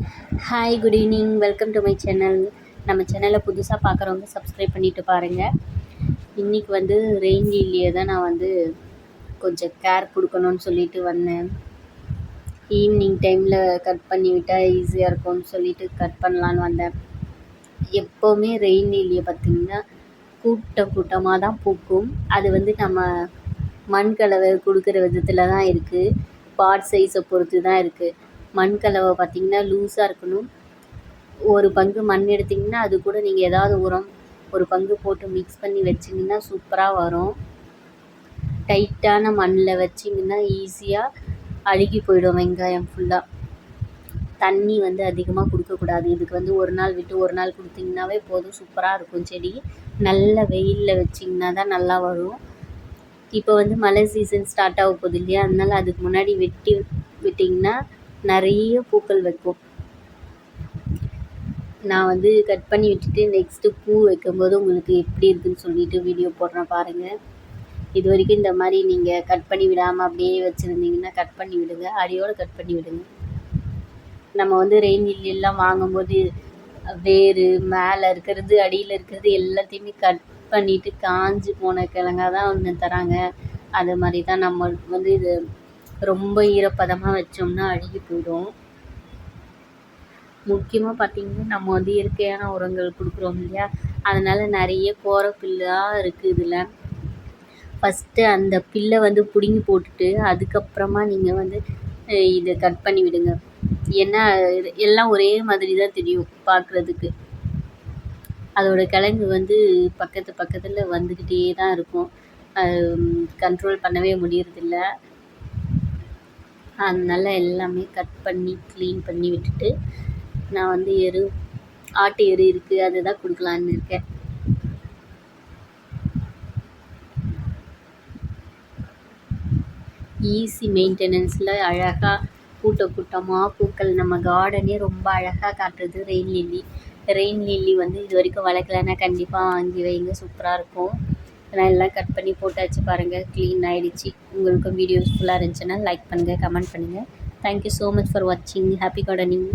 Hi good evening welcome to my channel நம்ம சேனலை புதுசாக பார்க்குறவங்க சப்ஸ்கிரைப் பண்ணிவிட்டு பாருங்கள் இன்றைக்கி வந்து ரெயின் லீலியை தான் நான் வந்து கொஞ்சம் கேர் கொடுக்கணும்னு சொல்லிட்டு வந்தேன். ஈவினிங் டைமில் கட் பண்ணி விட்டால் ஈஸியாக இருக்கும்னு சொல்லிட்டு கட் பண்ணலான்னு வந்தேன். எப்போவுமே ரெயின் லீலியை பார்த்திங்கன்னா கூட்டம் கூட்டமாக தான் பூக்கும். அது வந்து நம்ம மண் கலவை கொடுக்குற விதத்தில் தான் இருக்குது பாட் சைஸை பொறுத்து தான் இருக்குது மண் கலவை பார்த்திங்கன்னா லூஸாக இருக்கணும். ஒரு பங்கு மண் எடுத்திங்கன்னா அது கூட நீங்கள் ஏதாவது உரம் ஒரு பங்கு போட்டு மிக்ஸ் பண்ணி வச்சிங்கன்னா சூப்பராக வரும். டைட்டான மண்ணில் வச்சிங்கன்னா ஈஸியாக அழுகி போயிடும் வெங்காயம் ஃபுல்லாக தண்ணி வந்து அதிகமாக கொடுக்கக்கூடாது இதுக்கு வந்து ஒரு நாள் விட்டு ஒரு நாள் கொடுத்திங்கனாவே போதும் சூப்பராக இருக்கும் செடி. நல்ல வெயிலில் வச்சிங்கன்னா தான் நல்லா வரும். இப்போ வந்து மழை சீசன் ஸ்டார்ட் ஆக போகுது இல்லையா? அதனால அதுக்கு முன்னாடி வெட்டி விட்டிங்கன்னா நிறைய பூக்கள் வைக்கும் நான் வந்து கட் பண்ணி விட்டுட்டு நெக்ஸ்ட்டு பூ வைக்கும்போது உங்களுக்கு எப்படி இருக்குதுன்னு சொல்லிட்டு வீடியோ போடுறேன் பாருங்கள் இது வரைக்கும் இந்த மாதிரி நீங்கள் கட் பண்ணி விடாமல் அப்படியே வச்சுருந்தீங்கன்னா கட் பண்ணி விடுங்க. அடியோடு கட் பண்ணி விடுங்க. நம்ம வந்து ரெயின் எல்லாம் வாங்கும்போது வேர் மேலே இருக்கிறது அடியில் இருக்கிறது எல்லாத்தையுமே கட் பண்ணிவிட்டு காஞ்சி போன கிழங்கா தான் ஒன்று தராங்க. அது மாதிரி தான் நம்ம வந்து இது ரொம்ப ஈரப்பதமாக வச்சோம்னா அழுகி போயிடும். முக்கியமாக பார்த்திங்கன்னா நம்ம வந்து இயற்கையான உரங்கள் கொடுக்குறோம் இல்லையா? அதனால் நிறைய கோர பில்லாக இருக்குது இதில். ஃபஸ்ட்டு அந்த பில்லை வந்து பிடுங்கி போட்டுட்டு அதுக்கப்புறமா நீங்கள் வந்து இதை கட் பண்ணி விடுங்க. ஏன்னா எல்லாம் ஒரே மாதிரி தான் தெரியும் பார்க்குறதுக்கு அதோட கிழங்கு வந்து பக்கத்து பக்கத்தில் வந்துக்கிட்டே தான் இருக்கும். கண்ட்ரோல் பண்ணவே முடியறதில்ல. அதனால் எல்லாமே கட் பண்ணி க்ளீன் பண்ணி விட்டுட்டு நான் வந்து எரு ஆட்டு எரு இருக்குது அதை தான் கொடுக்கலான்னு இருக்கேன். ஈஸி மெயின்டெனன்ஸில் அழகாக கூட்ட கூட்டமாக பூக்கள் நம்ம கார்டனே ரொம்ப அழகாக காட்டுறது ரெயின் லில்லி ரெயின் லில்லி வந்து இது வரைக்கும் வளர்க்கலன்னா கண்டிப்பாக வாங்கி வைங்க சூப்பராக இருக்கும். நான் எல்லாம் கட் பண்ணி போட்டாச்சு பாருங்கள் க்ளீன் ஆகிடுச்சி உங்களுக்கும் வீடியோ ஃபுல்லாக இருந்துச்சுன்னா லைக் பண்ணுங்கள் கமெண்ட் பண்ணுங்கள் thank you so much for வாட்சிங் ஹாப்பி கார்டனிங்